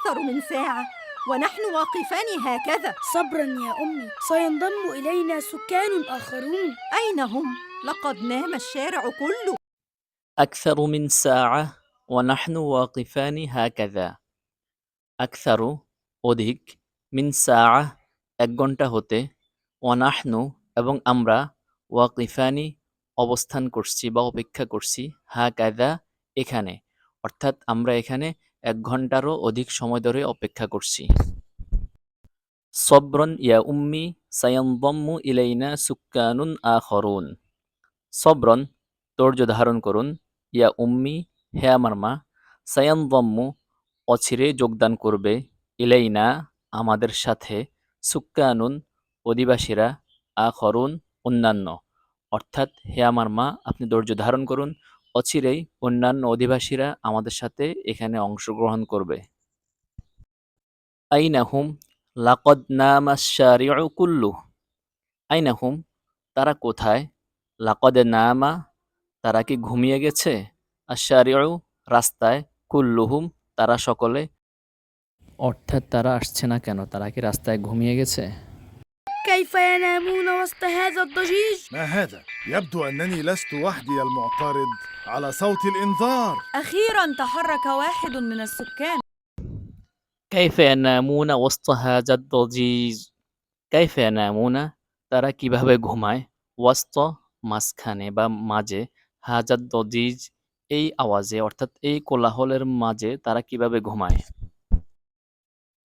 أكثر من ساعة ونحن واقفان هكذا صبرا يا أمي سينضم إلينا سكان آخرون أين هم؟ لقد نام الشارع كله أكثر من ساعة ونحن واقفان هكذا أكثر অধিক মিন সাআ এক ঘন্টা হতে ওয়ানাহনু এবং আমরা ওয়াকিফানি অবস্থান করছি বা অপেক্ষা করছি হা কায়দা এখানে অর্থাৎ আমরা এখানে এক ঘন্টারও অধিক সময় ধরে অপেক্ষা করছি। সব্রন ইয়া উম্মি সায়াম্বম্মু ইলাইনা সুক্কানুন আখরুন। সব্রন, ধৈর্য ধারণ করুন। ইয়া উম্মি, হে আমার মা সায়াম্বম্মু অচিরে যোগদান করবে। ইলাইনা, আমাদের সাথে সুক্কানুন, অধিবাসীরা, আখরুন অন্যান্য। অর্থাৎ, হে আমার মা, আপনি ধৈর্য ধারণ করুন। অচিরেই অন্যান্য অধিবাসীরা আমাদের সাথে এখানে অংশগ্রহণ করবে। আইনাহুম লাকদ নামাশারিউ কুল্লু। আইনাহুম, তারা কোথায়? লাকদে নামা, তারা কি ঘুমিয়ে গেছে? আশারিউ রাস্তায়, কুল্লুহুম, তারা সকলে? অর্থাৎ তারা আসছে না কেন? তারা কি রাস্তায় ঘুমিয়ে গেছে? كيف ينامون وسط هذا الضجيج؟ ما هذا؟ يبدو أنني لست وحدي المعترض على صوت الإنذار أخيرا تحرك واحد من السكان كيف ينامون وسط هذا الضجيج كيف ينامون তারা কিভাবে ঘুমায় ওয়াস্ত মাঝখানে বা মাঝে হাজার দজিজ এই আওয়াজে অর্থাৎ এই কোলাহলের মাঝে তারা কিভাবে ঘুমায়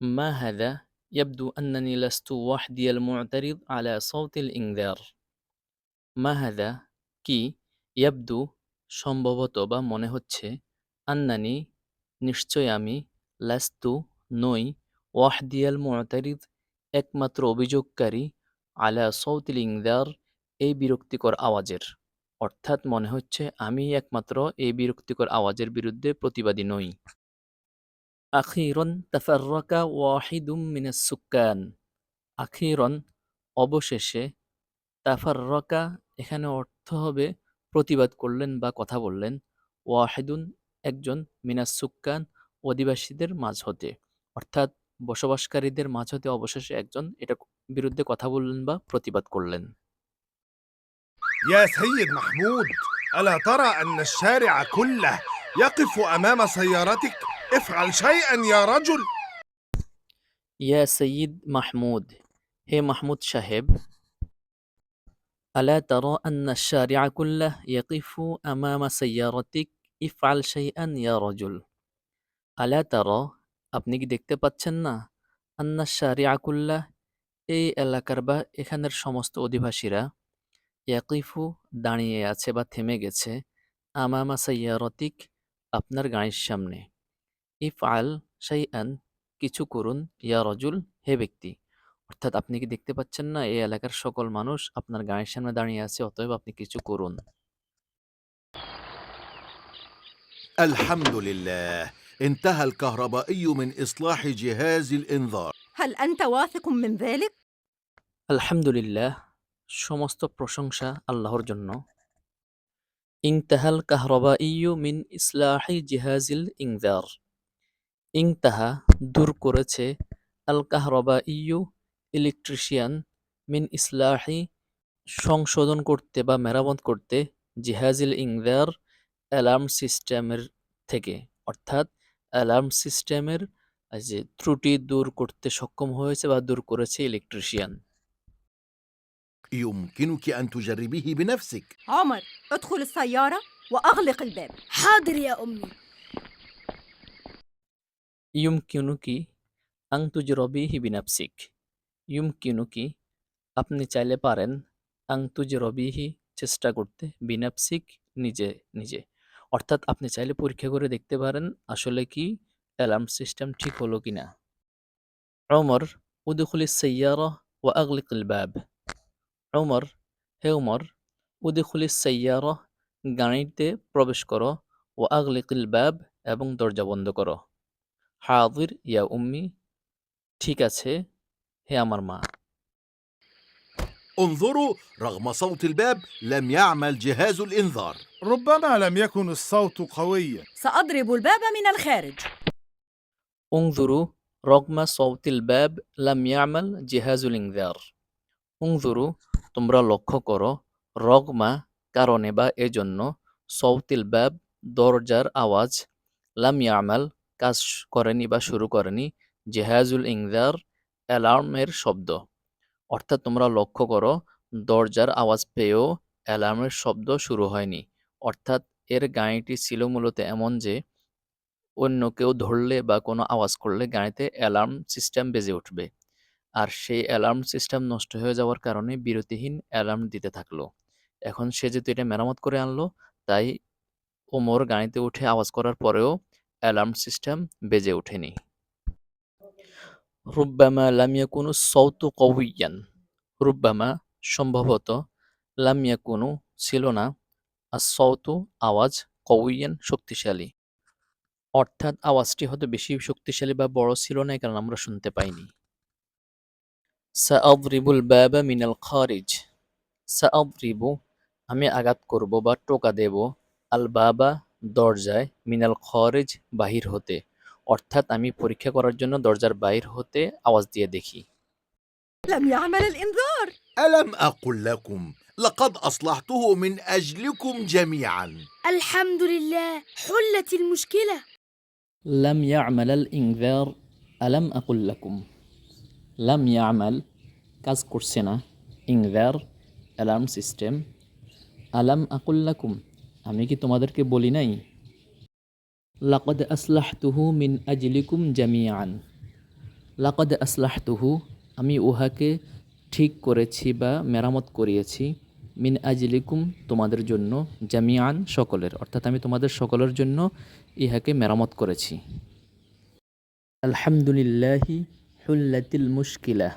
ما هذا يبدو أنني لست وحدي المعترض على صوت الإنذار ما هذا কি ইয়াবদু সম্ভবত বা মনে হচ্ছে আন্নানি নিশ্চয় আমি লাস্তু নই ওয়াহদিয়াল মুআতারিদ একমাত্র অভিযোগকারী আলা সৌতিল ইংদার এই বিরক্তিকর আওয়াজের অর্থাৎ মনে হচ্ছে আমি একমাত্র এই বিরক্তিকর আওয়াজের বিরুদ্ধে প্রতিবাদী নই আখিরন তাফাররাকা ওয়াহিদুম মিনাস সুক্কান আখিরন অবশেষে তাফাররাকা এখানে অর্থ হবে প্রতিবাদ করলেন বা কথা বললেন ওয়াহিদুন একজন মিনাস সুক্কান অধিবাসীদের মাঝ হতে অর্থাৎ বসবাসকারীদের মাঝ হতে অবশেষে একজন এটা বিরুদ্ধে কথা বললেন বা প্রতিবাদ করলেন يا سيد محمود ألا ترى أن الشارع كله يقف أمام سيارتك؟ افعل شيئا يا رجل ইয়া সঈদ মাহমুদ হে মাহমুদ সাহেব ألا ترى أن الشارع كله يقف أمام سيارتك افعل شيئا يا رجل ألا ترى আপনি কি দেখতে পাচ্ছেন না আন্না শারিয়া কুল্লাহ এই এলাকার বা এখানের সমস্ত অধিবাসীরা ইয়াকিফু দাঁড়িয়ে আছে বা থেমে গেছে আমামা সাইয়ারতিক আপনার গাড়ির সামনে ইফ আল শাইআন কিছু করুন ইয়া রজুল হে ব্যক্তি অর্থাৎ আপনি কি দেখতে পাচ্ছেন না এই এলাকার সকল মানুষ আপনার গাড়ির সামনে দাঁড়িয়ে আছে অতএব আপনি কিছু করুন الحمد لله انتهى الكهربائي من إصلاح جهاز الإنذار هل أنت واثق من ذلك؟ আলহামদুলিল্লাহ সমস্ত প্রশংসা আল্লাহর জন্য ইংতাহাল কাহরবা ইউ মিন ইসলাহি জিহাজিল ইংদার ইংতাহা দূর করেছে আল কাহরবা ইউ ইলেকট্রিশিয়ান মিন ইসলাহি সংশোধন করতে বা মেরামত করতে জিহাজিল ইংদার অ্যালার্ম সিস্টেমের থেকে অর্থাৎ অ্যালার্ম সিস্টেমের যে ত্রুটি দূর করতে সক্ষম হয়েছে বা দূর করেছে ইলেকট্রিশিয়ান يمكنك أن تجربيه بنفسك عمر ادخل السيارة وأغلق الباب حاضر يا أمي ইউমকিনুকি আং তুজরবিহি বিনাপসিক ইউমকিনুকি আপনি চাইলে পারেন আং তুজরবিহি চেষ্টা করতে বিনাপসিক নিজে নিজে অর্থাৎ আপনি চাইলে পরীক্ষা করে দেখতে পারেন আসলে কি অ্যালার্ম সিস্টেম ঠিক হলো কিনা ওমর উদুখুলি সৈয়ারা ও আগলিকুল বাব ওমর হে উমর উদুখুলি সৈয়ারা গাড়িতে প্রবেশ করো ও আগলিকুল বাব এবং দরজা বন্ধ করো হাজির ইয়া উম্মি ঠিক আছে হে আমার মা انظروا رغم صوت الباب لم يعمل جهاز الإنذار ربما لم يكن الصوت قويا سأضرب الباب من الخارج انظروا رغم صوت الباب لم يعمل جهاز الإنذار انظروا তোমরা লক্ষ্য করো রগমা কারণে বা এজন্য সৌতিল ব্যাব দরজার আওয়াজ লাম ইয়ামাল কাজ করেনি বা শুরু করেনি, জেহাজুল ইংদার অ্যালার্মের শব্দ। অর্থাৎ তোমরা লক্ষ্য করো, দরজার আওয়াজ পেয়েও অ্যালার্মের শব্দ শুরু হয়নি। অর্থাৎ এর গাড়িটি ছিল মূলত এমন যে, অন্য কেউ ধরলে বা কোনো আওয়াজ করলে গাড়িতে অ্যালার্ম সিস্টেম বেজে উঠবে। আর সেই অ্যালার্ম সিস্টেম নষ্ট হয়ে যাওয়ার কারণে বিরতিহীন অ্যালার্ম দিতে থাকল। এখন সে যেহেতু এটা মেরামত করে আনলো, তাই ওমর গাড়িতে উঠে আওয়াজ করার পরেও অ্যালার্ম সিস্টেম বেজে ওঠেনি। রুব্বামা লামিয়া কোনো সৌত কউইয়ান রুব্বামা সম্ভবত লামিয়া কোনো ছিল না, আর সৌত আওয়াজ কউইয়ান শক্তিশালী। অর্থাৎ আওয়াজটি হয়তো বেশি শক্তিশালী বা বড় ছিল না কারণে আমরা শুনতে পাইনি। সাআদ্রিবুল বাবা মিনাল খারিজ। সাআদ্রিবু, আমি আঘাত করব বা টোকা দেব, আল বাবা দরজায় মিনাল খরেজ বাহির হতে অর্থাৎ আমি পরীক্ষা করার জন্য দরজার বাহির হতে আওয়াজ দিয়ে দেখি لم يعمل الإنذار ألم أقل لكم لقد أصلحته من أجلكم جميعا الحمد لله حلت المشكلة لم يعمل الإنذار ألم أقل لكم لم يعمل কাজ করছে না ইংদার অ্যালার্ম সিস্টেম আলাম আকুল্লাকুম আমি কি তোমাদেরকে বলি নাই? লাকদ আসলাহ তুহু মিন আজলিকুম জামিয়ান লাকদ আসলাহ তুহু আমি উহাকে ঠিক করেছি বা মেরামত করিয়েছি মিন আজলিকুম তোমাদের জন্য জামিয়ান সকলের। অর্থাৎ আমি তোমাদের সকলের জন্য ইহাকে মেরামত করেছি। আলহামদুলিল্লাহি হুল্লাতিল মুশকিলা।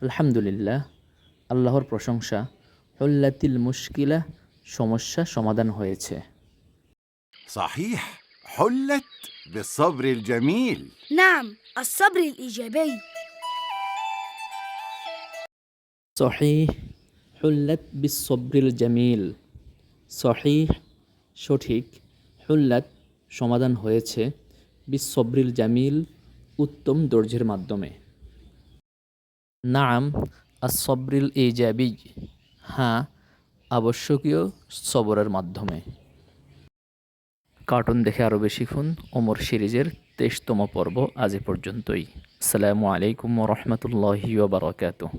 আলহামদুলিল্লাহ, আল্লাহর প্রশংসা। হুল্লাতিল মুশকিলা সমস্যা সমাধান হয়েছে صحيح حلت بالصبر الجميل نعم الصبر الإيجابي সহিহ হুল্লাত বিসব্রিল জামিল সহিহ সঠিক হুল্লাত সমাধান হয়েছে বিসব্রিল জামিল উত্তম দর্জের মাধ্যমে নাম আসব্রিল ইজাবি হ্যাঁ আবশ্যকীয় সবরের মাধ্যমে। কার্টুন দেখে আরও বেশি খুন ওমর সিরিজের তেইশতম পর্ব আজ পর্যন্তই। আসসালামু আলাইকুম রহমতুল্লাহি বারকাতুহ।